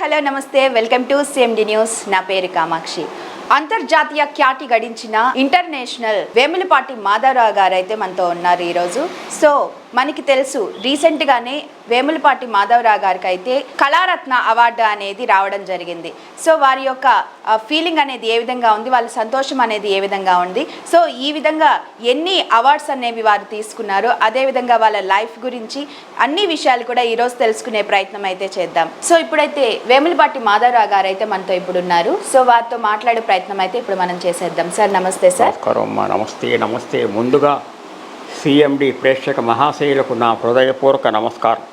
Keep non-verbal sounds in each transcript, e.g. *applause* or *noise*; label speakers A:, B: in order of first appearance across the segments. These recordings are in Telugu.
A: Hello నమస్తే. వెల్కమ్ టు సిఎండి న్యూస్ నా పేరు కామాక్షి. అంతర్జాతీయ ఖ్యాతి గడించిన ఇంటర్నేషనల్ వేములపాటి మాధవరావు గారు అయితే మనతో ఉన్నారు ఈరోజు. సో మనకి తెలుసు రీసెంట్గానే వేములపాటి మాధవరావు గారికి అయితే కళారత్న అవార్డు అనేది రావడం జరిగింది. సో వారి యొక్క ఫీలింగ్ అనేది ఏ విధంగా ఉంది వాళ్ళ సంతోషం అనేది ఏ విధంగా ఉంది? సో ఈ విధంగా ఎన్ని అవార్డ్స్ అనేవి వారు తీసుకున్నారు అదేవిధంగా వాళ్ళ లైఫ్ గురించి అన్ని విషయాలు కూడా ఈరోజు తెలుసుకునే ప్రయత్నం అయితే చేద్దాం. సో ఇప్పుడైతే వేములపాటి మాధవరావు గారు అయితే మనతో ఇప్పుడు ఉన్నారు సో వారితో మాట్లాడే ప్రయత్నం అయితే ఇప్పుడు మనం చేసేద్దాం. సార్ నమస్తే సార్.
B: నమస్తే నమస్తే. ముందుగా సిఎండి ప్రేక్షక మహాశయులకు నా హృదయపూర్వక నమస్కారం.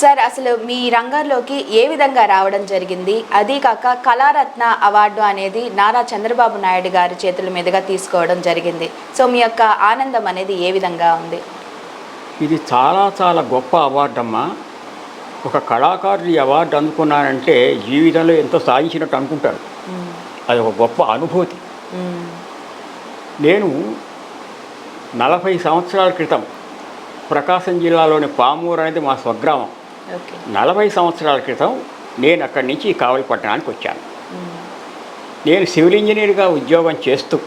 A: సార్ అసలు మీ రంగంలోకి ఏ విధంగా రావడం జరిగింది? అదీ కాక కళారత్న అవార్డు అనేది నారా చంద్రబాబు నాయుడు గారి చేతుల మీదుగా తీసుకోవడం జరిగింది. సో మీ యొక్క ఆనందం అనేది ఏ విధంగా ఉంది?
B: ఇది చాలా చాలా గొప్ప అవార్డు అమ్మా. ఒక కళాకారుడు ఈ అవార్డు అందుకున్నానంటే జీవితంలో ఎంతో సాధించినట్టు అనుకుంటారు. అది ఒక గొప్ప అనుభూతి. నేను నలభై సంవత్సరాల క్రితం ప్రకాశం జిల్లాలోని పామూరు అనేది మా స్వగ్రామం. నలభై సంవత్సరాల క్రితం నేను అక్కడి నుంచి కావలి పట్టణానికి వచ్చాను. నేను సివిల్ ఇంజనీర్గా ఉద్యోగం చేస్తూ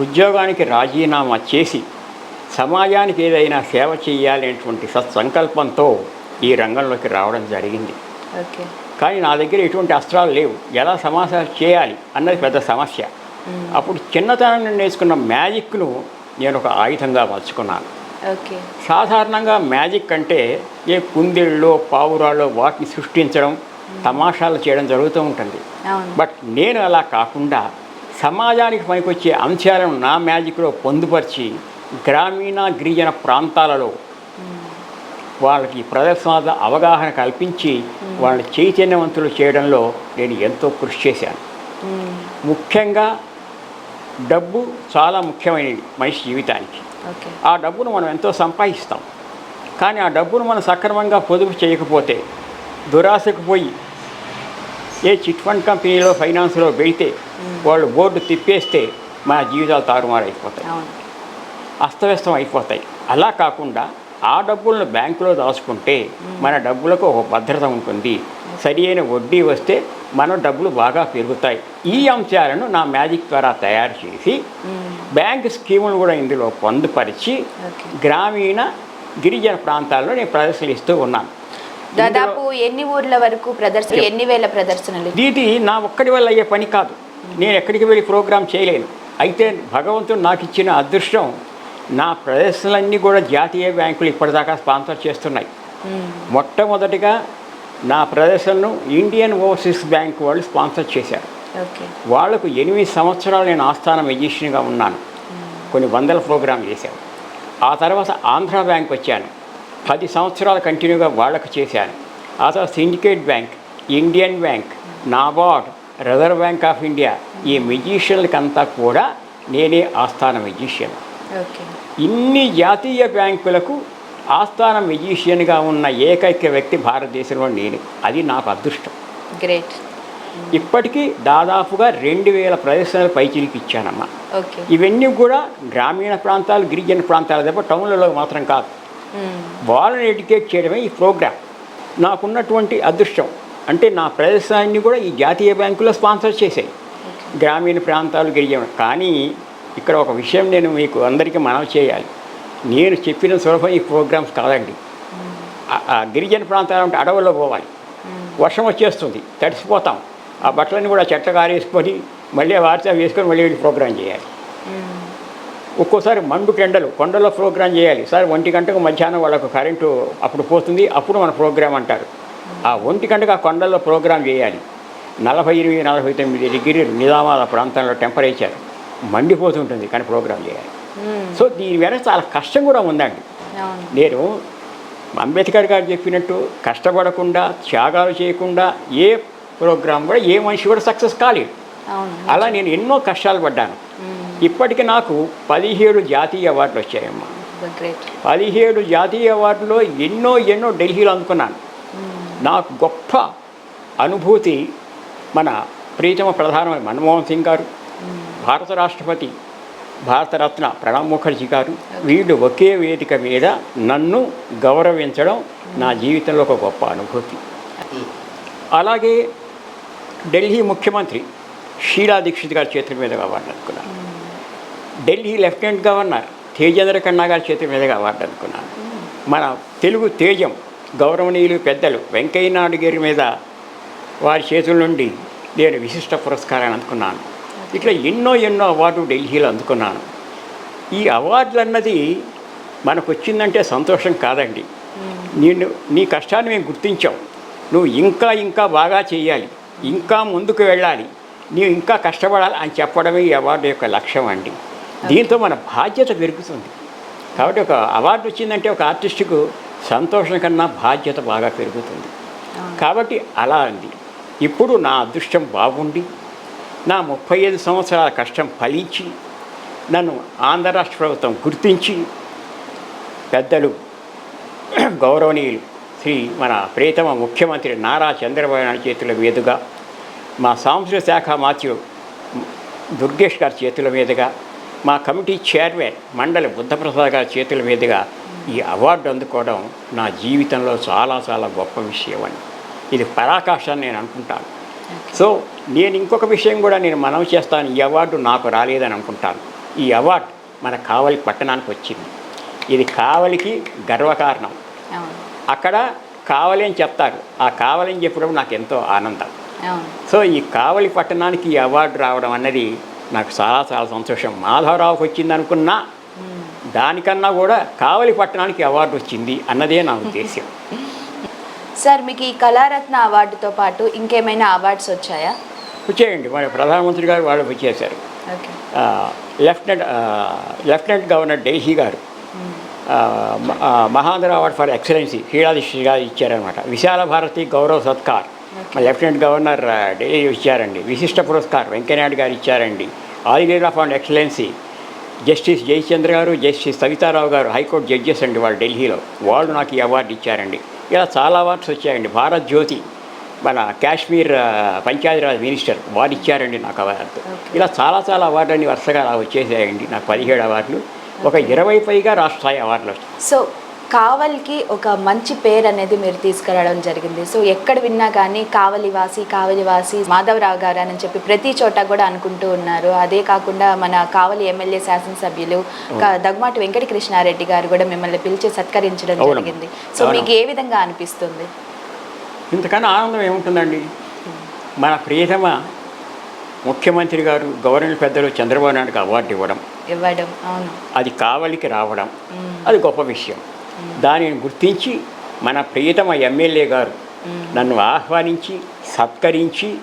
B: ఉద్యోగానికి రాజీనామా చేసి సమాజానికి ఏదైనా సేవ చేయాలనేటువంటి సత్సంకల్పంతో ఈ రంగంలోకి రావడం జరిగింది. కానీ నా దగ్గర ఎటువంటి అస్త్రాలు లేవు. ఎలా సమాచారం చేయాలి అన్నది పెద్ద సమస్య. అప్పుడు చిన్నతనం నుండి నేర్చుకున్న మ్యాజిక్ను నేను ఒక ఆయుధంగా మలుచుకున్నాను సాధారణంగా మ్యాజిక్ అంటే ఏ కుందేళ్ళలో పావురాల్లో వాటిని సృష్టించడం తమాషాలు చేయడం జరుగుతూ ఉంటుంది. బట్ నేను అలా కాకుండా సమాజానికి పనికొచ్చే అంశాలను నా మ్యాజిక్లో పొందుపరిచి గ్రామీణ గిరిజన ప్రాంతాలలో వాళ్ళకి ప్రదర్శనాల అవగాహన కల్పించి వాళ్ళని చైతన్యవంతులు చేయడంలో నేను ఎంతో కృషి చేశాను. ముఖ్యంగా డబ్బు చాలా ముఖ్యమైనది మనిషి జీవితానికి. ఆ డబ్బును మనం ఎంతో సంపాదిస్తాం. కానీ ఆ డబ్బును మనం సక్రమంగా పొదుపు చేయకపోతే దురాశకు పోయి ఏ చిట్ ఫండ్ కంపెనీలో ఫైనాన్స్లో పెడితే వాళ్ళు బోర్డు తిప్పేస్తే మన జీవితాలు తారుమారు అయిపోతాయి అస్తవ్యస్తం అయిపోతాయి. అలా కాకుండా ఆ డబ్బులను బ్యాంకులో దాచుకుంటే మన డబ్బులకు ఒక భద్రత ఉంటుంది. సరి అయిన వడ్డీ వస్తే మన డబ్బులు బాగా పెరుగుతాయి. ఈ అంశాలను నా మ్యాజిక్ ద్వారా తయారు చేసి. బ్యాంక్ స్కీములు కూడా ఇందులో పొందుపరిచి గ్రామీణ గిరిజన ప్రాంతాల్లో నేను ప్రదర్శనలు ఉన్నాను.
A: దాదాపు ఎన్ని ఊర్ల వరకు ప్రదర్శన ఎన్ని వేల ప్రదర్శనలు?
B: ఇది నా ఒక్కడి వల్ల అయ్యే పని కాదు. నేను ఎక్కడికి వెళ్ళి ప్రోగ్రామ్ చేయలేను. అయితే భగవంతుడు నాకు ఇచ్చిన అదృష్టం నా ప్రదర్శనలన్నీ కూడా జాతీయ బ్యాంకులు ఇప్పటిదాకా స్పాన్సర్ చేస్తున్నాయి. మొట్టమొదటిగా నా ప్రదర్శనను ఇండియన్ ఓవర్సీస్ బ్యాంక్ వాళ్ళు స్పాన్సర్ చేశారు. వాళ్ళకు ఎనిమిది సంవత్సరాలు నేను ఆస్థాన మెజిషియన్గా ఉన్నాను. కొన్ని వందల ప్రోగ్రాం చేశాను. ఆ తర్వాత ఆంధ్ర బ్యాంక్ వచ్చాను. పది సంవత్సరాలు కంటిన్యూగా వాళ్ళకు చేశాను. ఆ తర్వాత Syndicate Bank Indian Bank NABARD Reserve Bank of India ఈ మెజిషియన్లకంతా కూడా నేనే ఆస్థాన మెజిషియన్ ఇన్ని జాతీయ బ్యాంకులకు ఆస్థాన మెజిషియన్గా ఉన్న ఏకైక వ్యక్తి భారతదేశంలో నేను. అది నాకు అదృష్టం.
A: గ్రేట్
B: ఇప్పటికీ దాదాపుగా రెండు వేల ప్రదర్శనలు పైచిలికి ఇచ్చానమ్మా ఇవన్నీ కూడా గ్రామీణ ప్రాంతాలు గిరిజన ప్రాంతాలు తప్ప టౌన్లలో మాత్రం కాదు.
A: మ్మ్.
B: వాళ్ళని ఎడ్యుకేట్ చేయడమే ఈ ప్రోగ్రామ్ నాకున్నటువంటి అదృష్టం. అంటే నా ప్రదర్శనాన్ని కూడా ఈ జాతీయ బ్యాంకులో స్పాన్సర్ చేశాయి. గ్రామీణ ప్రాంతాలు గిరిజన. కానీ ఇక్కడ ఒక విషయం నేను మీకు అందరికీ మనవి చేయాలి. నేను చెప్పిన సులభం ఈ ప్రోగ్రామ్స్ కాదండి. గిరిజన ప్రాంతాలు అంటే అడవుల్లో పోవాలి. వర్షం వచ్చేస్తుంది తడిసిపోతాం. ఆ బట్టలన్నీ కూడా చెట్ల ఆరేసుకొని మళ్ళీ వార్త వేసుకొని మళ్ళీ వెళ్ళి ప్రోగ్రాం చేయాలి. ఒక్కోసారి మండు ఎండలు కొండలో ప్రోగ్రాం చేయాలి. సార్ ఒంటి గంటకు మధ్యాహ్నం వాళ్ళకు కరెంటు అప్పుడు పోతుంది అప్పుడు మన ప్రోగ్రాం అంటారు. ఆ ఒంటి గంటకు ఆ కొండల్లో ప్రోగ్రాం చేయాలి. నలభై ఎనిమిది నలభై తొమ్మిది డిగ్రీలు నిజామాబాద్ ప్రాంతంలో టెంపరేచర్ మండిపోతుంటుంది కానీ ప్రోగ్రాం చేయాలి. సో దీని వెనక చాలా కష్టం కూడా ఉందండి. నేను అంబేద్కర్ గారు చెప్పినట్టు కష్టపడకుండా త్యాగాలు చేయకుండా ఏ ప్రోగ్రాం కూడా ఏ మనిషి కూడా సక్సెస్ కాలేదు. అలా నేను ఎన్నో కష్టాలు పడ్డాను. ఇప్పటికి నాకు పదిహేడు జాతీయ అవార్డులు వచ్చాయమ్మా. పదిహేడు జాతీయ అవార్డులో ఎన్నో ఎన్నో ఢిల్లీలో అందుకున్నాను. నాకు గొప్ప అనుభూతి మన ప్రీతమ ప్రధానమంత్రి మన్మోహన్ సింగ్ గారు భారత రాష్ట్రపతి భారతరత్న ప్రణబ్ ముఖర్జీ గారు వీళ్ళు ఒకే వేదిక మీద నన్ను గౌరవించడం నా జీవితంలో ఒక గొప్ప అనుభూతి. అలాగే ఢిల్లీ ముఖ్యమంత్రి షీలా దీక్షిత్ గారి చేతుల మీదుగా అవార్డు అనుకున్నాను ఢిల్లీ లెఫ్టినెంట్ గవర్నర్ తేజేంద్ర ఖన్నా గారి చేతుల మీదుగా అవార్డు అనుకున్నాను మన తెలుగు తేజం గౌరవనీయులు పెద్దలు వెంకయ్య నాయుడు గారి మీద వారి చేతుల నుండి నేను విశిష్ట పురస్కారాన్ని అందుకున్నాను. ఇట్లా ఎన్నో ఎన్నో అవార్డు ఢిల్లీలో అందుకున్నాను. ఈ అవార్డులు అన్నది మనకు వచ్చిందంటే సంతోషం కాదండి. నేను నీ కష్టాన్ని మేము గుర్తించాం. నువ్వు ఇంకా ఇంకా బాగా చేయాలి. ఇంకా ముందుకు వెళ్ళాలి. నీవు ఇంకా కష్టపడాలి అని చెప్పడమే ఈ అవార్డు యొక్క లక్ష్యం అండి. దీంతో మన బాధ్యత పెరుగుతుంది. కాబట్టి ఒక అవార్డు వచ్చిందంటే ఒక ఆర్టిస్టుకు సంతోషం కన్నా బాధ్యత బాగా పెరుగుతుంది. కాబట్టి అలా అంది ఇప్పుడు నా అదృష్టం బాగుండి నా ముప్పై ఐదు సంవత్సరాల కష్టం ఫలించి నన్ను ఆంధ్ర రాష్ట్ర ప్రభుత్వం గుర్తించి పెద్దలు గౌరవనీయులు శ్రీ మన ప్రియతమ ముఖ్యమంత్రి నారా చంద్రబాబు నాయుడు చేతుల మీదుగా మా సాంస్కృతిక శాఖ మాత్యుడు దుర్గేష్ గారి చేతుల మీదుగా మా కమిటీ చైర్మన్ మండలి బుద్ధప్రసాద్ గారి చేతుల మీదుగా ఈ అవార్డు అందుకోవడం నా జీవితంలో చాలా చాలా గొప్ప విషయం అని ఇది పరాకాష్టాన్ని నేను అనుకుంటాను. సో నేను ఇంకొక విషయం కూడా నేను మనవి చేస్తాను. ఈ అవార్డు నాకు రాలేదని అనుకుంటాను. ఈ అవార్డు మన కావలి పట్టణానికి వచ్చింది. ఇది కావలికి గర్వకారణం. అక్కడ కావలి అని చెప్తారు. ఆ కావలి అని చెప్పినప్పుడు నాకు ఎంతో ఆనందం. సో ఈ కావలి పట్టణానికి ఈ అవార్డు రావడం అన్నది నాకు చాలా చాలా సంతోషం. మాధవరావుకి వచ్చింది అనుకున్నా దానికన్నా కూడా కావలి పట్టణానికి అవార్డు వచ్చింది అన్నదే నా ఉద్దేశం *laughs*
A: సార్ మీకు ఈ కళారత్న అవార్డుతో పాటు ఇంకేమైనా అవార్డ్స్ వచ్చాయా?
B: వచ్చేయండి. మన ప్రధానమంత్రి గారు వాళ్ళు వచ్చేసారు లెఫ్టినెంట్ లెఫ్టినెంట్ గవర్నర్ డెల్హీ గారు. మహాంధ్ర అవార్డ్ ఫర్ ఎక్సలెన్సీ క్రీడాధిష్టి గారు ఇచ్చారనమాట విశాల భారతి గౌరవ సత్కార్. లెఫ్టినెంట్ గవర్నర్ ఢిల్లీ ఇచ్చారండి. విశిష్ట పురస్కార్ వెంకయ్యనాయుడు గారు ఇచ్చారండి. All India for excellency. Justice Jayachandra గారు జస్టిస్ సవితారావు గారు హైకోర్టు జడ్జెస్ అండి వాళ్ళు ఢిల్లీలో. వాళ్ళు నాకు ఈ అవార్డు ఇచ్చారండి. ఇలా చాలా అవార్డ్స్ వచ్చాయండి. భారత్ జ్యోతి మన కాశ్మీర్ పంచాయతీరాజ్ మినిస్టర్ వారు ఇచ్చారండి నాకు అవార్డు. ఇలా చాలా చాలా అవార్డు అన్ని వరుసగా అలా వచ్చేసాయండి. నాకు పదిహేడు అవార్డులు. ఒక ఇరవై పైగా రాష్ట్రాయి అవార్డులు వచ్చాయి
A: సో కావలికి ఒక మంచి పేరు అనేది మీరు తీసుకురావడం జరిగింది. సో ఎక్కడ విన్నా కానీ కావలివాసి కావలివాసి మాధవరావు గారు అని చెప్పి ప్రతి చోట కూడా అనుకుంటూ ఉన్నారు. అదే కాకుండా మన కావలి ఎమ్మెల్యే శాసనసభ్యులు దగ్గమాటి వెంకట కృష్ణారెడ్డి గారు కూడా మిమ్మల్ని పిలిచి సత్కరించడం. జరిగింది. సో. మీకు ఏ విధంగా అనిపిస్తుంది?
B: ఇంతకన్నా ఆనందం ఏముంటుందండి? మన ప్రియతమ ముఖ్యమంత్రి గారు గవర్నర్ పెద్దలు చంద్రబాబు నాయుడుకి అవార్డు ఇవ్వడం.
A: ఇవ్వడం. అవును.
B: అది కావలికి రావడం. అది గొప్ప విషయం. దానిని గుర్తించి మన ప్రియతమ ఎమ్మెల్యే గారు నన్ను ఆహ్వానించి సత్కరించి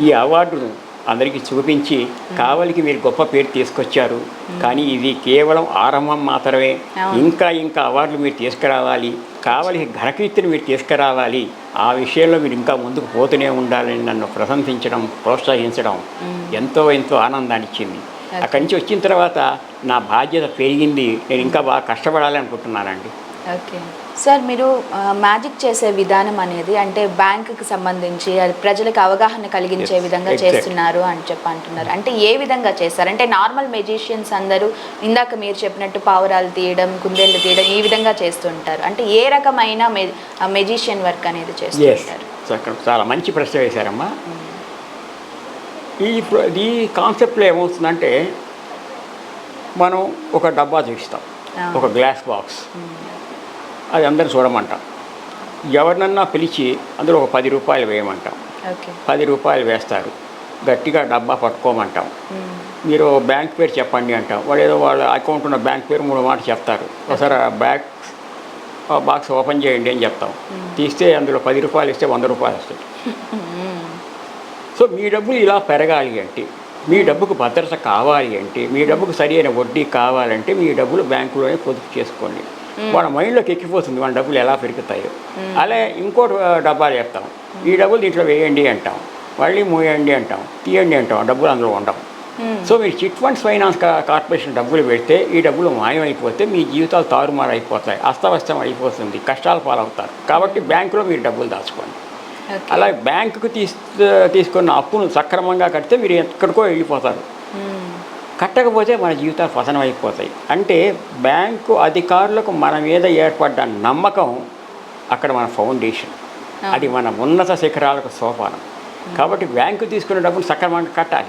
B: ఈ అవార్డును అందరికీ చూపించి కావలికి మీరు గొప్ప పేరు తీసుకొచ్చారు. కానీ ఇది కేవలం ఆరంభం మాత్రమే. ఇంకా ఇంకా అవార్డులు మీరు తీసుకురావాలి. కావలికి ఘనకీర్తిని మీరు తీసుకురావాలి. ఆ విషయంలో మీరు ఇంకా ముందుకు పోతూనే ఉండాలని నన్ను ప్రశంసించడం ప్రోత్సహించడం ఎంతో ఎంతో ఆనందాన్ని ఇచ్చింది. అక్కడి నుంచి వచ్చిన తర్వాత నా బాధ్యత పెరిగింది. నేను ఇంకా బాగా కష్టపడాలి అనుకుంటున్నానండి.
A: ఓకే. సార్ మీరు మ్యాజిక్ చేసే విధానం అనేది అంటే బ్యాంకుకి సంబంధించి అది ప్రజలకు అవగాహన కలిగించే విధంగా. చేస్తున్నారు అని చెప్పి అంటున్నారు. అంటే ఏ విధంగా చేస్తారు? అంటే నార్మల్ మెజిషియన్స్ అందరూ ఇందాక మీరు చెప్పినట్టు పావురాలు తీయడం కుందేళ్ళు తీయడం ఈ విధంగా చేస్తుంటారు. అంటే ఏ రకమైన మె మెజిషియన్ వర్క్ అనేది చేస్తుంటారు?
B: చాలా మంచి ప్రశ్న వేశారమ్మా. ఈ ఈ కాన్సెప్ట్లో ఏమవుతుందంటే మనం ఒక డబ్బా చూపిస్తాం. ఒక గ్లాస్ బాక్స్. అది అందరు చూడమంటాం. ఎవరినన్నా పిలిచి అందులో ఒక పది రూపాయలు వేయమంటాం. పది రూపాయలు వేస్తారు. గట్టిగా డబ్బా పట్టుకోమంటాం. మీరు బ్యాంక్ పేరు చెప్పండి అంటాం. వాడు ఏదో వాళ్ళ అకౌంట్ ఉన్న బ్యాంక్ పేరు మూడు మాట చెప్తారు. ఒకసారి ఆ బాక్స్ ఓపెన్ చేయండి అని చెప్తాం. తీస్తే అందులో పది రూపాయలు ఇస్తే వంద రూపాయలు వస్తాయి. సో మీ డబ్బులు ఇలా పెరగాలి అంటే మీ డబ్బుకు భద్రత కావాలి అంటే మీ డబ్బుకు సరైన వడ్డీ కావాలంటే మీ డబ్బులు బ్యాంకులోనే పొదుపు చేసుకోండి. వాళ్ళ మైండ్లోకి ఎక్కిపోతుంది మన డబ్బులు ఎలా పెరుగుతాయో. అలా ఇంకోటి డబ్బాలు చెప్తాం ఈ డబ్బులు దీంట్లో వేయండి అంటాం. మళ్ళీ మూయండి అంటాం. తీయండి అంటాం. ఆ డబ్బులు అందులో ఉండవు. సో మీరు చిట్ ఫండ్స్ ఫైనాన్స్ కార్పొరేషన్ డబ్బులు పెడితే ఈ డబ్బులు మాయమైపోతే మీ జీవితాలు తారుమారు అయిపోతాయి అస్తవ్యస్తం అయిపోతుంది. కష్టాల పాలవుతారు. కాబట్టి బ్యాంకులో మీరు డబ్బులు దాచుకోండి. అలా బ్యాంకుకు తీస్ తీసుకున్న అప్పును సక్రమంగా కడితే మీరు ఎక్కడికో వెళ్ళిపోతారు. కట్టకపోతే మన జీవితాలు పతనం అయిపోతాయి అంటే బ్యాంకు అధికారులకు మన మీద ఏర్పడ్డ నమ్మకం అక్కడ మన ఫౌండేషన్. అది మన ఉన్నత శిఖరాలకు సోపానం. కాబట్టి బ్యాంకు తీసుకున్న డబ్బును సక్రమంగా కట్టాలి.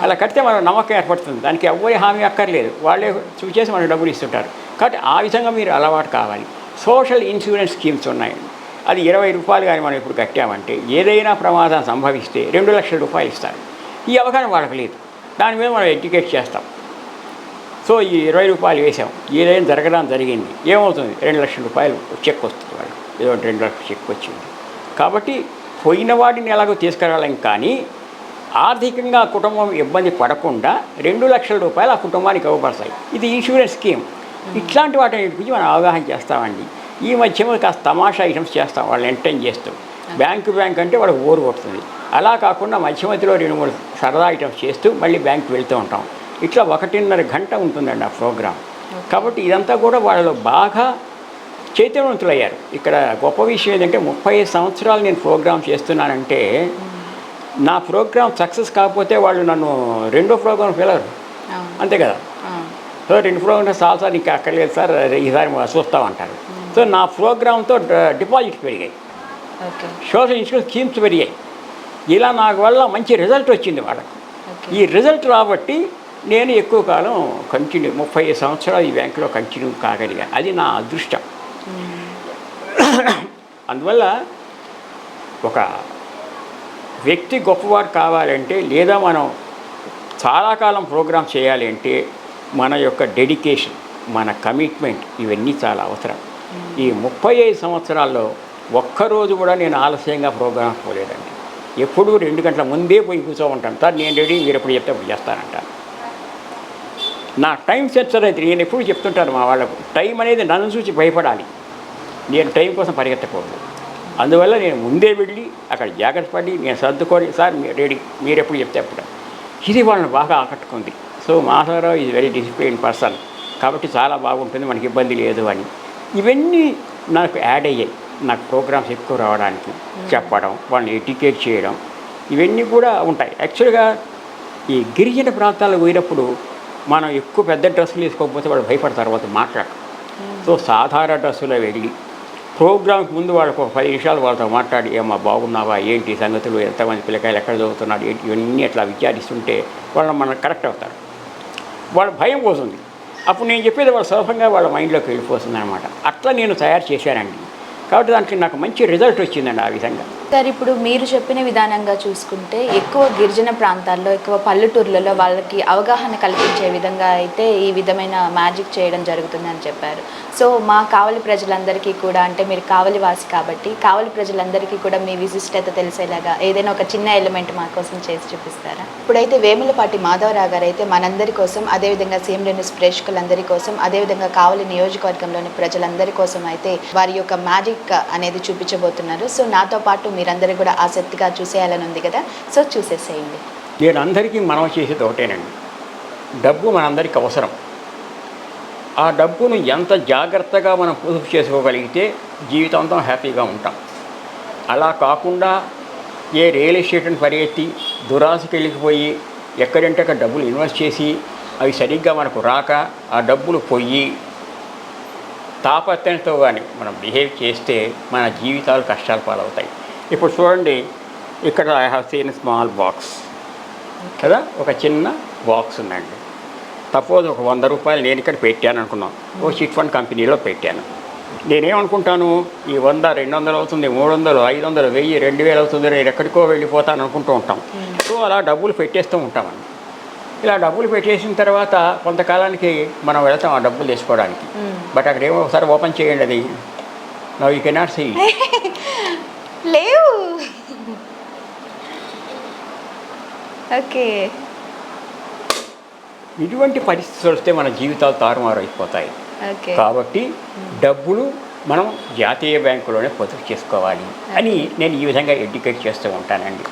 B: అలా కడితే మన నమ్మకం ఏర్పడుతుంది. దానికి ఎవ్వరి హామీ అక్కర్లేదు. వాళ్ళే చూసేసి మనకు డబ్బులు ఇస్తుంటారు. కాబట్టి ఆ విధంగా మీరు అలవాటు కావాలి. సోషల్ ఇన్సూరెన్స్ స్కీమ్స్ ఉన్నాయండి అది ఇరవై రూపాయలు కానీ మనం ఇప్పుడు కట్టామంటే ఏదైనా ప్రమాదం సంభవిస్తే రెండు లక్షల రూపాయలు ఇస్తారు. ఈ అవగాహన వాళ్ళకి లేదు. దాని మీద మనం ఎడ్యుకేట్ చేస్తాం. సో ఈ ఇరవై రూపాయలు వేసాం. ఏదైనా జరగడం జరిగింది. ఏమవుతుంది? రెండు లక్షల రూపాయలు చెక్ వస్తుంది వాళ్ళు ఏదో రెండు లక్షల చెక్ వచ్చింది. కాబట్టి పోయిన వాటిని ఎలాగో తీసుకురాలేం కానీ ఆర్థికంగా కుటుంబం ఇబ్బంది పడకుండా రెండు లక్షల రూపాయలు ఆ కుటుంబానికి ఇవ్వబడతాయి. ఇది ఇన్సూరెన్స్ స్కీమ్. ఇట్లాంటి వాటిని గురించి మనం అవగాహన చేస్తామండి. ఈ మధ్యలో కాస్త తమాషా ఐటమ్స్ చేస్తాం. వాళ్ళని ఎంటైన్ చేస్తూ. బ్యాంకు బ్యాంక్ అంటే వాళ్ళకి ఓరు కొడుతుంది. అలా కాకుండా మధ్య మధ్యలో రెండు మూడు సరదా ఐటమ్స్ చేస్తూ మళ్ళీ బ్యాంకు వెళ్తూ ఉంటాం. ఇట్లా ఒకటిన్నర గంట ఉంటుందండి ఆ ప్రోగ్రామ్. కాబట్టి ఇదంతా కూడా వాళ్ళలో బాగా చైతన్యవంతులయ్యారు. ఇక్కడ గొప్ప విషయం ఏంటంటే ముప్పై సంవత్సరాలు నేను ప్రోగ్రామ్ చేస్తున్నానంటే నా ప్రోగ్రామ్ సక్సెస్ కాకపోతే వాళ్ళు నన్ను రెండో ప్రోగ్రామ్ పిలరు అంతే కదా. సో రెండు ప్రోగ్రామ్స్ సార్ ఇంకా అక్కర్లేదు సార్ ఈసారి చూస్తామంటారు సో నా ప్రోగ్రామ్తో డిపాజిట్ పెరిగాయి. సోషల్ ఇన్సూరెన్స్ స్కీమ్స్ పెరిగాయి. ఇలా నాకు వల్ల మంచి రిజల్ట్ వచ్చింది వాళ్ళకు. ఈ రిజల్ట్ రాబట్టి నేను ఎక్కువ కాలం కంటిన్యూ ముప్పై ఐదు సంవత్సరాలు ఈ బ్యాంకులో కంటిన్యూ కాగలిగాను అది నా అదృష్టం. అందువల్ల ఒక వ్యక్తి గొప్పవాడు కావాలంటే లేదా మనం చాలా కాలం ప్రోగ్రామ్ చేయాలి అంటే మన యొక్క డెడికేషన్ మన కమిట్మెంట్ ఇవన్నీ చాలా అవసరం. ఈ ముప్పై ఐదు సంవత్సరాల్లో ఒక్కరోజు కూడా నేను ఆలస్యంగా ప్రోగ్రామ్ పోలేదండి. ఎప్పుడూ రెండు గంటల ముందే పోయి కూర్చో ఉంటాను సార్ నేను రెడీ మీరు ఎప్పుడు చెప్తే అప్పుడు చేస్తానంటాను నా టైం సెన్సర్ అయితే నేను ఎప్పుడు చెప్తుంటాను మా వాళ్ళకు. టైం అనేది నన్ను చూసి భయపడాలి. నేను టైం కోసం పరిగెత్తకూడదు. అందువల్ల నేను ముందే వెళ్ళి అక్కడ జాగ్రత్త పడి నేను సర్దుకొని సార్ మీరు రెడీ మీరు ఎప్పుడు చెప్తే అప్పుడు. ఇది వాళ్ళని బాగా ఆకట్టుకుంది. So Madhava Rao is very discipline person. కాబట్టి చాలా బాగుంటుంది మనకి ఇబ్బంది లేదు అని. ఇవన్నీ నాకు యాడ్ అయ్యాయి. నాకు ప్రోగ్రామ్స్ ఎక్కువ రావడానికి చెప్పడం వాళ్ళని ఎడ్యుకేట్ చేయడం ఇవన్నీ కూడా ఉంటాయి. యాక్చువల్గా ఈ గిరిజన ప్రాంతాలకు పోయినప్పుడు మనం ఎక్కువ పెద్ద డ్రెస్సులు వేసుకోకపోతే వాళ్ళు భయపడతారు తర్వాత మాట్లాడరు సో సాధారణ డ్రెస్సులో వెళ్ళి ప్రోగ్రామ్కి ముందు వాళ్ళకు ఒక పది నిమిషాలు వాళ్ళతో మాట్లాడి ఏమా బాగున్నావా? ఏంటి సంగతులు? ఎంతమంది పిల్లకాయలు ఎక్కడ చదువుతున్నారు? ఏంటి? ఇవన్నీ అట్లా విచారిస్తుంటే వాళ్ళు మనం కరెక్ట్ అవుతారు. వాళ్ళ భయం పోతుంది. అప్పుడు నేను చెప్పేది వాళ్ళు సులభంగా వాళ్ళ మైండ్లోకి వెళ్ళిపోతుంది అనమాట అట్లా నేను తయారు చేశానండి. కాబట్టి దానికి నాకు మంచి రిజల్ట్ వచ్చిందండి ఆ విధంగా.
A: సార్ ఇప్పుడు మీరు చెప్పిన విధానంగా చూసుకుంటే ఎక్కువ గిరిజన ప్రాంతాల్లో ఎక్కువ పల్లెటూర్లలో వాళ్ళకి అవగాహన కల్పించే విధంగా అయితే ఈ విధమైన మ్యాజిక్ చేయడం జరుగుతుందని చెప్పారు. సో మా కావలి ప్రజలందరికీ కూడా అంటే మీరు కావలి వాసి కాబట్టి కావలి ప్రజలందరికీ కూడా మీ విశిష్టత తెలిసేలాగా ఏదైనా ఒక చిన్న ఎలిమెంట్ మా కోసం చేసి చూపిస్తారా? ఇప్పుడైతే వేములపాటి మాధవరావు గారు అయితే మనందరి కోసం అదేవిధంగా సీఎం న్యూస్ ప్రేక్షకులందరి కోసం అదేవిధంగా కావలి నియోజకవర్గంలోని ప్రజలందరి కోసం అయితే వారి యొక్క మ్యాజిక్ అనేది చూపించబోతున్నారు. సో నాతో పాటు మీరందరూ కూడా ఆసక్తిగా చూసేయాలని ఉంది కదా? సో చూసేసేయండి.
B: నేను అందరికీ మనం చేసేది ఒకటేనండి. డబ్బు మనందరికీ అవసరం. ఆ డబ్బును ఎంత జాగ్రత్తగా మనం పొదుపు చేసుకోగలిగితే జీవితాంతం హ్యాపీగా ఉంటాం. అలా కాకుండా ఏ రియల్ ఎస్టేట్ని పరిగెత్తి దురాశకి వెళ్ళిపోయి ఎక్కడంటే అక్కడ డబ్బులు ఇన్వెస్ట్ చేసి అవి సరిగ్గా మనకు రాక ఆ డబ్బులు పొయ్యి తాపత్రయంతో కానీ మనం బిహేవ్ చేస్తే మన జీవితాలు కష్టాల పాలవుతాయి. ఇప్పుడు చూడండి ఇక్కడ I have seen small box కదా? ఒక చిన్న బాక్స్ ఉందండి. సపోజ్ ఒక వంద రూపాయలు నేను ఇక్కడ పెట్టాను అనుకున్నాం. ఓ చిట్ ఫండ్ కంపెనీలో పెట్టాను. నేనేమనుకుంటాను ఈ వంద రెండు వందలు అవుతుంది మూడు వందలు ఐదు వందలు వెయ్యి రెండు వేలు అవుతుంది నేను ఎక్కడికో వెళ్ళిపోతాను అనుకుంటూ ఉంటాం. సో అలా డబ్బులు పెట్టేస్తూ ఉంటామండి ఇలా డబ్బులు పెట్టేసిన తర్వాత కొంతకాలానికి మనం వెళ్తాం ఆ డబ్బులు తీసుకోవడానికి బట్ అక్కడ ఏమో ఒకసారి ఓపెన్ చేయండి అది. నవ్ యూ కెనాట్ సీ
A: లేవు. ఓకే.
B: ఇటువంటి పరిస్థితులు వస్తే మన జీవితాలు తారుమారు అయిపోతాయి కాబట్టి డబ్బులు మనం జాతీయ బ్యాంకులోనే పొదుపు చేసుకోవాలి అని నేను ఈ విధంగా ఎడ్యుకేట్ చేస్తూ ఉంటానండి.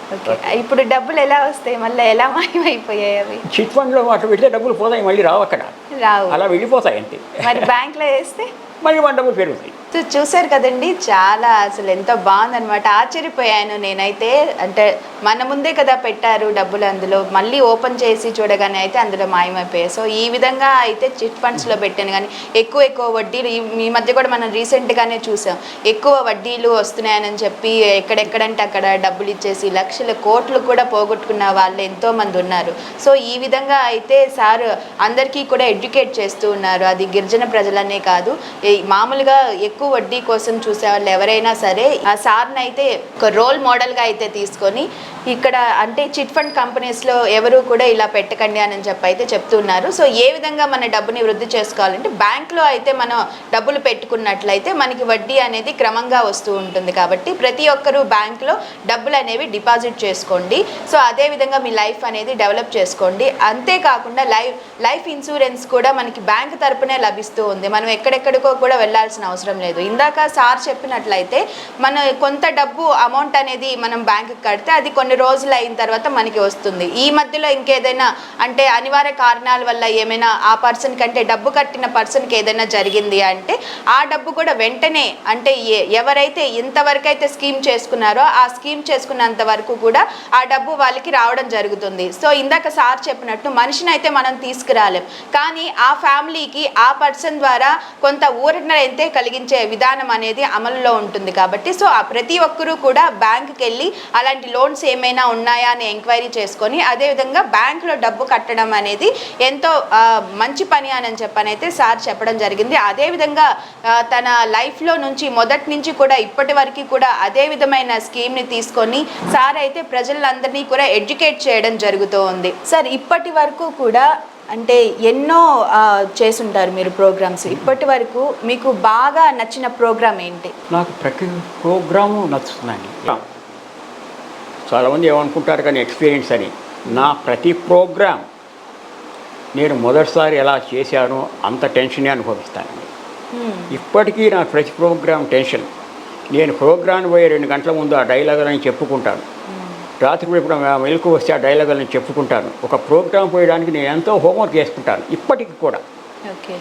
A: ఇప్పుడు డబ్బులు ఎలా వస్తాయి? మళ్ళీ ఎలా మాయమైపోయాయి అవి?
B: చిట్ ఫండ్లో అటు పెడితే డబ్బులు పోతాయి మళ్ళీ రావు అక్కడ.
A: రావు.
B: అలా వెళ్ళిపోతాయి అంతే.
A: మరి బ్యాంక్లో వేస్తే?
B: మళ్ళీ మన డబ్బులు పెరుగుతాయి.
A: సో చూసారు కదండి చాలా అసలు ఎంత బాగుందనమాట ఆశ్చర్యపోయాను నేనైతే. అంటే మన ముందే కదా పెట్టారు డబ్బులు అందులో. మళ్ళీ ఓపెన్ చేసి చూడగానే అయితే అందులో మాయమైపోయాయి. సో ఈ విధంగా అయితే చిట్ ఫండ్స్లో పెట్టాను. కానీ ఎక్కువ ఎక్కువ వడ్డీలు ఈ- మధ్య కూడా మనం రీసెంట్గానే చూసాం. ఎక్కువ వడ్డీలు వస్తున్నాయని చెప్పి ఎక్కడెక్కడంటే అక్కడ డబ్బులు ఇచ్చేసి లక్షల కోట్లు కూడా పోగొట్టుకున్న వాళ్ళు ఎంతోమంది ఉన్నారు. సో ఈ విధంగా అయితే సార్ అందరికీ కూడా ఎడ్యుకేట్ చేస్తూ ఉన్నారు. అది గిరిజన ప్రజలనే కాదు. మామూలుగా ఎక్కువ వడ్డీ కోసం చూసే వాళ్ళు ఎవరైనా సరే ఆ సార్ని అయితే ఒక రోల్ మోడల్గా అయితే తీసుకొని ఇక్కడ అంటే చిట్ ఫండ్ కంపెనీస్లో ఎవరు కూడా ఇలా పెట్టకండి అని చెప్పి అయితే చెప్తున్నారు. సో ఏ విధంగా మన డబ్బుని వృద్ధి చేసుకోవాలంటే బ్యాంక్లో అయితే మనం డబ్బులు పెట్టుకున్నట్లయితే మనకి వడ్డీ అనేది క్రమంగా వస్తూ ఉంటుంది కాబట్టి ప్రతి ఒక్కరూ బ్యాంక్లో డబ్బులు అనేవి డిపాజిట్ చేసుకోండి. సో అదే విధంగా మీ లైఫ్ అనేది డెవలప్ చేసుకోండి. అంతేకాకుండా లైఫ్ లైఫ్ ఇన్సూరెన్స్ కూడా మనకి బ్యాంక్ తరపునే లభిస్తూ ఉంది. మనం ఎక్కడెక్కడికో కూడా వెళ్ళాల్సిన అవసరం లేదు. ఇందాక సార్ చెప్పినట్లయితే మన కొంత డబ్బు అమౌంట్ అనేది మనం బ్యాంకుకి కడితే అది కొన్ని రోజులు అయిన తర్వాత మనకి వస్తుంది. ఈ మధ్యలో ఇంకేదైనా అంటే అనివార్య కారణాల వల్ల ఏమైనా ఆ పర్సన్ కంటే డబ్బు కట్టిన పర్సన్కి ఏదైనా జరిగింది అంటే ఆ డబ్బు కూడా వెంటనే అంటే ఎవరైతే ఇంతవరకు అయితే స్కీమ్ చేసుకున్నారో ఆ స్కీమ్ చేసుకున్నంత వరకు కూడా ఆ డబ్బు వాళ్ళకి రావడం జరుగుతుంది. సో ఇందాక సార్ చెప్పినట్టు మనిషిని అయితే మనం తీసుకురాలేం. కానీ ఆ ఫ్యామిలీకి ఆ పర్సన్ ద్వారా కొంత ఊరటన అయితే కలిగించే విధానం అనేది అమలులో ఉంటుంది కాబట్టి సో ఆ ప్రతి ఒక్కరూ కూడా బ్యాంకుకి వెళ్ళి అలాంటి లోన్స్ ఏమైనా ఉన్నాయా అని ఎంక్వైరీ చేసుకొని అదేవిధంగా బ్యాంకులో డబ్బు కట్టడం అనేది ఎంతో మంచి పని అని చెప్పని అయితే సార్ చెప్పడం జరిగింది. అదేవిధంగా తన లైఫ్లో నుంచి మొదటి నుంచి కూడా ఇప్పటి వరకు కూడా అదే విధమైన స్కీమ్ని తీసుకొని సార్ అయితే ప్రజలందరినీ కూడా ఎడ్యుకేట్ చేయడం జరుగుతూ ఉంది సార్ ఇప్పటి వరకు కూడా అంటే ఎన్నో చేసుంటారు మీరు ప్రోగ్రామ్స్. ఇప్పటి వరకు మీకు బాగా నచ్చిన ప్రోగ్రామ్ ఏంటి?
B: నాకు ప్రతి ప్రోగ్రాము నచ్చుతుందండి. చాలామంది ఏమనుకుంటారు కానీ ఎక్స్పీరియన్స్ అని. నా ప్రతి ప్రోగ్రాం నేను మొదటిసారి ఎలా చేశానో అంత టెన్షనే అనుభవిస్తానండి. ఇప్పటికీ నాకు ప్రతి ప్రోగ్రాం టెన్షన్ నేను ప్రోగ్రాం పోయే రెండు గంటల ముందు ఆ డైలాగులని చెప్పుకుంటాను. రాత్రి కూడా ఇప్పుడు మెలకు వస్తే ఆ డైలాగులని చెప్పుకుంటాను. ఒక ప్రోగ్రాం పోయడానికి నేను ఎంతో హోంవర్క్ చేసుకుంటాను. ఇప్పటికి కూడా.
A: ఓకే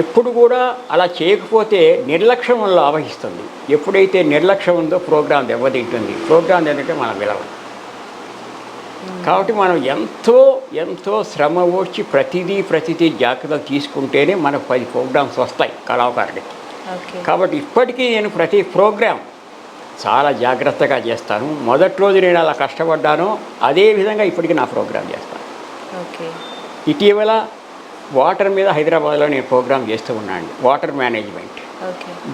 B: ఎప్పుడు కూడా అలా చేయకపోతే నిర్లక్ష్యం వల్ల ఆవహిస్తుంది. ఎప్పుడైతే నిర్లక్ష్యం ఉందో ప్రోగ్రాం దెబ్బతింటుంది. ప్రోగ్రాం ఏంటంటే మన విలువ కాబట్టి మనం ఎంతో ఎంతో శ్రమ ఓర్చి ప్రతిదీ ప్రతిదీ జాగ్రత్తలు తీసుకుంటేనే మనకు పది ప్రోగ్రామ్స్ వస్తాయి కళాకారుడికి. కాబట్టి ఇప్పటికీ నేను ప్రతి ప్రోగ్రాం చాలా జాగ్రత్తగా చేస్తాను. మొదటి రోజు నేను అలా కష్టపడ్డానో అదే విధంగా ఇప్పటికీ నా ప్రోగ్రాం చేస్తాను. ఇటీవల వాటర్ మీద హైదరాబాద్లో నేను ప్రోగ్రామ్ చేస్తూ ఉన్నాను. Water management.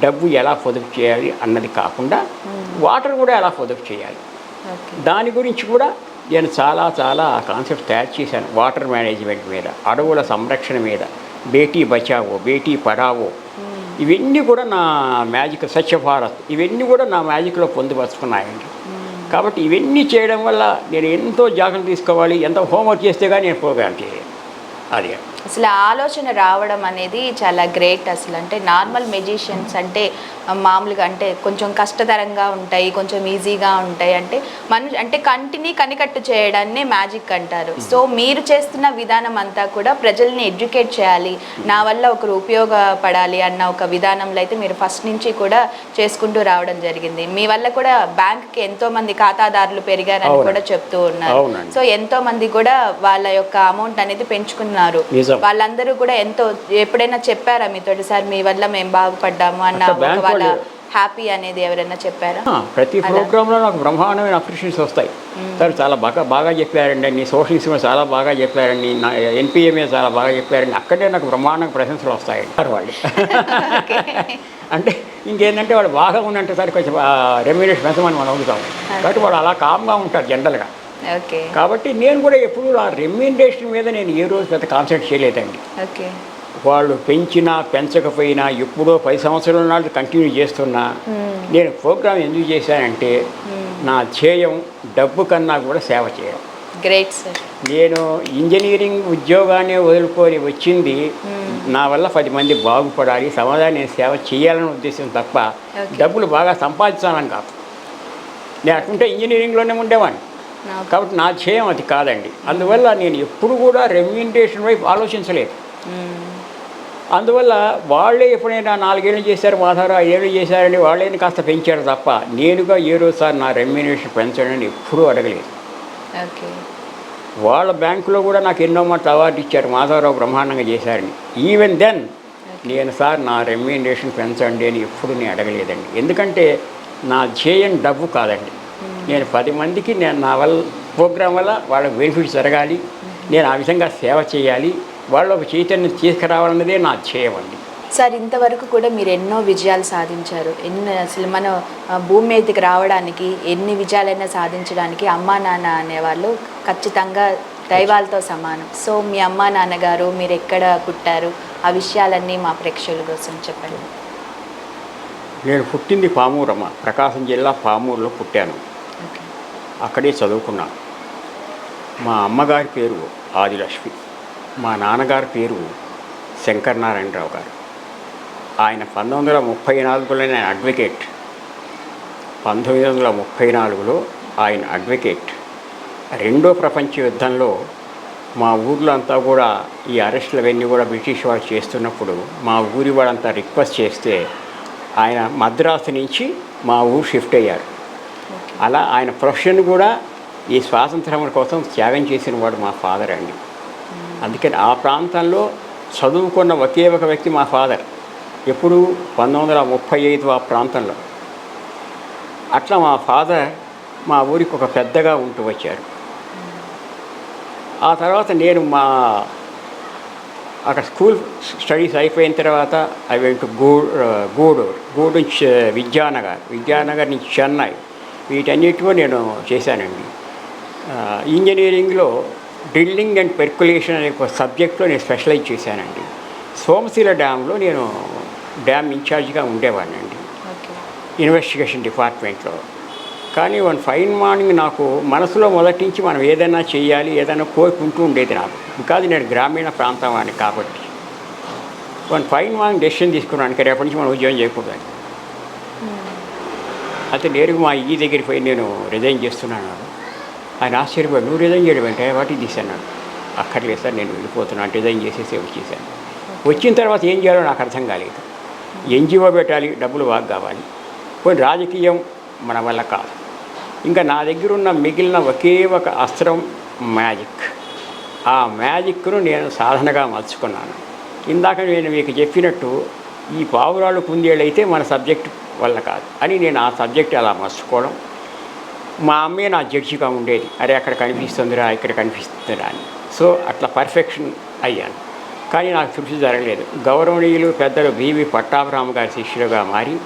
B: డబ్బు ఎలా పొదుపు చేయాలి అన్నది కాకుండా వాటర్ కూడా ఎలా పొదుపు చేయాలి. దాని గురించి కూడా నేను చాలా చాలా కాన్సెప్ట్ తయారు చేశాను. వాటర్ మేనేజ్మెంట్ మీద అడవుల సంరక్షణ మీద బేటీ బచావో బేటీ పడావో ఇవన్నీ కూడా నా మ్యాజిక్ స్వచ్ఛ భారత్. ఇవన్నీ కూడా నా మ్యాజిక్లో పొందుపరుచుకున్నాయండి. కాబట్టి ఇవన్నీ చేయడం వల్ల నేను ఎంతో జాగ్రత్త తీసుకోవాలి ఎంత హోంవర్క్ చేస్తే కానీ నేను ప్రోగ్రామ్ చేయలేను. అది.
A: అసలు ఆలోచన రావడం అనేది చాలా గ్రేట్ అసలు. అంటే నార్మల్ మెజిషియన్స్ అంటే మామూలుగా అంటే కొంచెం కష్టతరంగా ఉంటాయి కొంచెం ఈజీగా ఉంటాయి. అంటే మను అంటే కంటిని కనికట్టు చేయడాన్ని మ్యాజిక్ అంటారు. సో మీరు చేస్తున్న విధానం అంతా కూడా ప్రజల్ని ఎడ్యుకేట్ చేయాలి. నా వల్ల ఒకరు ఉపయోగపడాలి అన్న ఒక విధానంలో అయితే మీరు ఫస్ట్ నుంచి కూడా చేసుకుంటూ రావడం జరిగింది. మీ వల్ల కూడా బ్యాంక్కి ఎంతో మంది ఖాతాదారులు పెరిగారని. కూడా చెప్తూ ఉన్నారు. సో ఎంతో మంది కూడా వాళ్ళ యొక్క అమౌంట్ అనేది పెంచుకున్నారు. వాళ్ళందరూ కూడా ఎంతో ఎప్పుడైనా చెప్పారా మీతోటి సార్ మీ వల్ల మేము బాగుపడ్డాము అన్న వాళ్ళ హ్యాపీ అనేది ఎవరైనా చెప్పారా?
B: ప్రతి
A: అలా.
B: ప్రోగ్రాంలో నాకు బ్రహ్మాండమైన అప్రిషియేషన్స్ వస్తాయి. సార్ చాలా బాగా బాగా చెప్పారండి నీ సోషలిస్ట్ మీద చాలా బాగా చెప్పారండి నా ఎన్పిఏ మీద చాలా బాగా చెప్పారండి. అక్కడే నాకు బ్రహ్మాండంగా ప్రశంసలు వస్తాయండి సార్ వాళ్ళు. *laughs* అంటే ఇంకేంటంటే వాడు బాగా ఉన్నంటే సరే కొంచెం రెమ్యూనేషన్ పెంచమని మనం అడుగుతాం కాబట్టి వాడు అలా కామ్గా ఉంటారు జనరల్గా
A: ఓకే
B: కాబట్టి నేను కూడా ఎప్పుడు ఆ రెమ్యూనరేషన్ మీద నేను ఏ రోజు పెద్ద కాన్సన్ట్రేట్ చేయలేదండి.
A: ఓకే
B: వాళ్ళు పెంచినా పెంచకపోయినా ఎప్పుడో పది సంవత్సరాల నాడు కంటిన్యూ చేస్తున్నా నేను ప్రోగ్రామ్ ఎందుకు చేశానంటే నా ధ్యేయం డబ్బు కన్నా కూడా సేవ చేయడం
A: గ్రేట్ సార్
B: నేను ఇంజనీరింగ్ ఉద్యోగాన్ని వదులుకొని వచ్చింది నా వల్ల పది మంది బాగుపడాలి సమాజాన్ని సేవ చేయాలనే ఉద్దేశం తప్ప. డబ్బులు బాగా సంపాదించాలని కాదు. నేను అటుంటే ఇంజనీరింగ్లోనే ఉండేవాడిని. కాబట్టి నా ధ్యేయం అది కాదండి. అందువల్ల నేను ఎప్పుడు కూడా రెమ్యూనరేషన్ వైపు ఆలోచించలేదు. అందువల్ల వాళ్ళే ఎప్పుడైనా నాలుగేళ్ళు చేశారు మాధారు ఐదేళ్ళు చేశారని వాళ్ళేని కాస్త పెంచారు తప్ప నేనుగా ఏ రోజు సార్ నా రెమ్యూనరేషన్ పెంచడని ఎప్పుడూ అడగలేదు. వాళ్ళ బ్యాంకులో కూడా నాకు ఎన్నో మాట అవార్డు ఇచ్చారు మాధవరావు బ్రహ్మాండంగా చేశారని. ఈవెన్ దెన్ నేను సార్ నా రెమ్యూనరేషన్ పెంచండి అని ఎప్పుడు నేను అడగలేదండి. ఎందుకంటే నా ధ్యేయం డబ్బు కాదండి. నేను పది మందికి నేను నా వల్ల ప్రోగ్రాం వల్ల వాళ్ళకి బెనిఫిట్స్ జరగాలి. నేను ఆ విధంగా సేవ చేయాలి. వాళ్ళు ఒక చైతన్యం తీసుకురావాలన్నదే నా అండి.
A: సార్ ఇంతవరకు కూడా మీరు ఎన్నో విజయాలు సాధించారు. ఎన్ని అసలు మన భూమి మీదకి రావడానికి ఎన్ని విజయాలైనా సాధించడానికి అమ్మా నాన్న అనేవాళ్ళు ఖచ్చితంగా దైవాలతో సమానం. సో మీ అమ్మా నాన్నగారు మీరు ఎక్కడ పుట్టారు? ఆ విషయాలన్నీ మా ప్రేక్షకుల కోసం చెప్పండి.
B: నేను పుట్టింది పామూరమ్మ. ప్రకాశం జిల్లా పామూరులో పుట్టాను. అక్కడే చదువుకున్నాను. మా అమ్మగారి పేరు ఆదిలక్ష్మి మా నాన్నగారి పేరు శంకరనారాయణరావు గారు. ఆయన పంతొమ్మిది వందల ముప్పై నాలుగులో ఆయన అడ్వకేట్. పంతొమ్మిది వందల ముప్పై నాలుగులో ఆయన అడ్వకేట్. రెండో ప్రపంచ యుద్ధంలో మా ఊర్లో అంతా కూడా ఈ అరెస్టులు అవన్నీ కూడా బ్రిటిష్ వాళ్ళు చేస్తున్నప్పుడు మా ఊరి వాళ్ళంతా రిక్వెస్ట్ చేస్తే ఆయన మద్రాసు నుంచి మా ఊరు షిఫ్ట్ అయ్యారు. అలా ఆయన ప్రొఫెషన్ కూడా ఈ స్వాతంత్రం కోసం త్యాగం చేసిన వాడు మా ఫాదర్ అండి. అందుకని ఆ ప్రాంతంలో చదువుకున్న ఒకే ఒక వ్యక్తి మా ఫాదర్. ఎప్పుడు పంతొమ్మిది వందల ముప్పై ఐదు ఆ ప్రాంతంలో. అట్లా మా ఫాదర్ మా ఊరికి ఒక పెద్దగా ఉంటూ వచ్చారు. ఆ తర్వాత నేను మా అక్కడ స్కూల్ స్టడీస్ అయిపోయిన తర్వాత ఐ వెంట గూ గూడూరు గూడు నుంచి విద్యానగర్ విద్యానగర్ నుంచి చెన్నై. వీటన్నిటిలో నేను చేశానండి. ఇంజనీరింగ్లో డ్రిల్లింగ్ అండ్ పెర్కులేషన్ అనే ఒక సబ్జెక్ట్లో నేను స్పెషలైజ్ చేశానండి. సోమశిల డ్యాంలో నేను డ్యామ్ ఇన్ఛార్జిగా ఉండేవాడినండి. ఇన్వెస్టిగేషన్ డిపార్ట్మెంట్లో. కానీ వన్ ఫైన్ మార్నింగ్ నాకు మనసులో మొదటి నుంచి మనం ఏదైనా చేయాలి ఏదైనా కోరుకుంటూ ఉండేది నాకు. బికాజ్ నేను గ్రామీణ ప్రాంతం వాడిని కాబట్టి. వన్ ఫైన్ మార్నింగ్ డెసిషన్ తీసుకున్నాను. రేపటి నుంచి మనం ఉద్యోగం చేయకూడదని అయితే నేరుగా మా ఈ దగ్గరికి పోయి నేను రిజైన్ చేస్తున్నాను. ఆయన ఆశ్చర్యపోయి నువ్వు రిజైన్ చేయడం అంటే వాటి తీసాను అక్కర్లేదు సార్ నేను వెళ్ళిపోతున్నాను రిజైన్ చేసేసి వచ్చేసాను. వచ్చిన తర్వాత ఏం చేయాలో నాకు అర్థం కాలేదు. ఎన్జిఓ పెట్టాలి డబ్బులు బాగా కావాలి. కొన్ని రాజకీయం మన వల్ల కాదు. ఇంకా నా దగ్గర ఉన్న మిగిలిన ఒకే ఒక అస్త్రం మ్యాజిక్. ఆ మ్యాజిక్ను నేను సాధనగా మలుచుకున్నాను ఇందాక నేను మీకు చెప్పినట్టు ఈ పావురాలు కుందేళ్ళు అయితే మన సబ్జెక్ట్ వల్ల కాదు. అని నేను ఆ సబ్జెక్ట్ అలా మర్చుకోవడం. మా అమ్మే నా జడ్జిగా ఉండేది. అరే అక్కడ కనిపిస్తుందిరా ఇక్కడ కనిపిస్తుందిరా అని. సో అట్లా పర్ఫెక్షన్ అయ్యాను. కానీ నాకు తృప్తి జరగలేదు. గౌరవనీయులు పెద్దలు బీవి పట్టాభిరామ గారి శిష్యులుగా మారి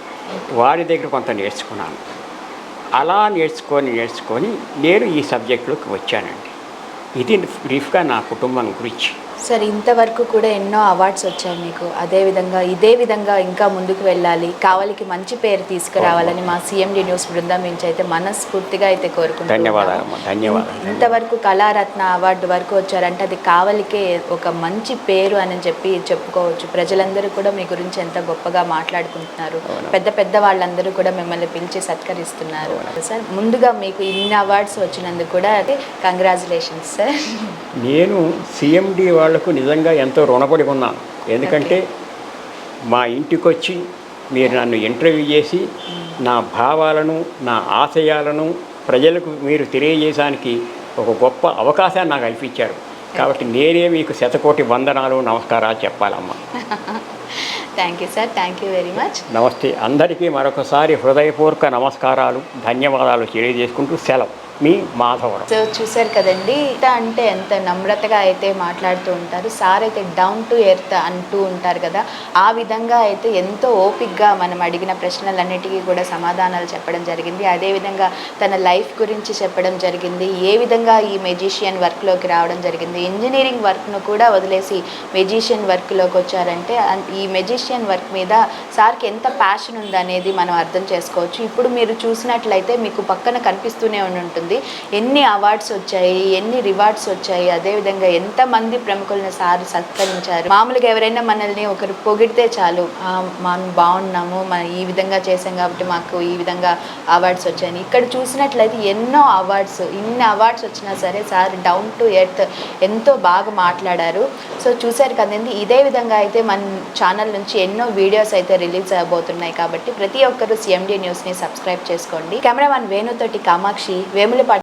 B: వారి దగ్గర కొంత నేర్చుకున్నాను. అలా నేర్చుకొని నేర్చుకొని నేను ఈ సబ్జెక్టులోకి వచ్చానండి. ఇది బ్రీఫ్గా నా కుటుంబం గురించి.
A: సార్ ఇంతవరకు కూడా ఎన్నో అవార్డ్స్ వచ్చాయి మీకు. అదే విధంగా ఇదే విధంగా ఇంకా ముందుకు వెళ్ళాలి. కావలికి మంచి పేరు తీసుకురావాలని మా సిఎండి న్యూస్ బృందం నుంచి అయితే మనస్ఫూర్తిగా అయితే
B: ధన్యవాదాలు.
A: ఇంతవరకు కళారత్న అవార్డు వరకు వచ్చారంటే అది కావలికే ఒక మంచి పేరు అని చెప్పి చెప్పుకోవచ్చు. ప్రజలందరూ కూడా మీ గురించి ఎంత గొప్పగా మాట్లాడుకుంటున్నారు. పెద్ద పెద్ద వాళ్ళందరూ కూడా మిమ్మల్ని పిలిచి సత్కరిస్తున్నారు. సార్ ముందుగా మీకు ఇన్ని అవార్డ్స్ వచ్చినందుకు కూడా కంగ్రాచులేషన్స్ సార్
B: నేను సిఎండి వాళ్ళకు నిజంగా ఎంతో రుణపడి ఉన్నాను ఎందుకంటే మా ఇంటికి వచ్చి మీరు నన్ను ఇంటర్వ్యూ చేసి నా భావాలను నా ఆశయాలను ప్రజలకు మీరు తెలియజేయడానికి ఒక గొప్ప అవకాశాన్ని నాకు కల్పించారు. కాబట్టి నేనే మీకు శతకోటి వందనాలు నమస్కారాలు చెప్పాలమ్మా.
A: Thank you sir thank you very much
B: నమస్తే. అందరికీ మరొకసారి హృదయపూర్వక నమస్కారాలు ధన్యవాదాలు తెలియజేసుకుంటూ సెలవు. మీ మాధవరావు.
A: సో చూసారు కదండి ఎంత అంటే ఎంత నమ్రతగా అయితే మాట్లాడుతూ ఉంటారు సార్ అయితే డౌన్ టు ఎర్త్ అంటూ ఉంటారు కదా ఆ విధంగా అయితే ఎంతో ఓపిక్గా మనం అడిగిన ప్రశ్నలన్నిటికీ కూడా సమాధానాలు చెప్పడం జరిగింది. అదేవిధంగా తన లైఫ్ గురించి చెప్పడం జరిగింది ఏ విధంగా ఈ మెజిషియన్ వర్క్లోకి రావడం జరిగింది ఇంజనీరింగ్ వర్క్ను కూడా వదిలేసి మెజిషియన్ వర్క్లోకి వచ్చారంటే ఈ మెజిషియన్ వర్క్ మీద సార్కి ఎంత ప్యాషన్ ఉందనేది మనం అర్థం చేసుకోవచ్చు. ఇప్పుడు మీరు చూసినట్లయితే మీకు పక్కన కనిపిస్తూనే ఉంటుంది ఉంటుంది ఎన్ని అవార్డ్స్ వచ్చాయి ఎన్ని రివార్డ్స్ వచ్చాయి అదేవిధంగా ఎంతమంది ప్రముఖులను సార్ సత్కరించారు. మామూలుగా ఎవరైనా మనల్ని ఒకరు పొగిడితే చాలు మనం బాగున్నాము మనం ఈ విధంగా చేసాం కాబట్టి మాకు ఈ విధంగా అవార్డ్స్ వచ్చాయి ఇక్కడ చూసినట్లయితే ఎన్నో అవార్డ్స్ ఇన్ని అవార్డ్స్ వచ్చినా సరే సార్ డౌన్ టు ఎర్త్ ఎంతో బాగా మాట్లాడారు. సో చూశారు కదండి ఇదే విధంగా అయితే మన ఛానల్ నుంచి ఎన్నో వీడియోస్ అయితే రిలీజ్ అవబోతున్నాయి కాబట్టి ప్రతి ఒక్కరూ సిఎండి న్యూస్ని సబ్స్క్రైబ్ చేసుకోండి. కెమెరామన్ వేణుతోటి కామాక్షి వేములపాటి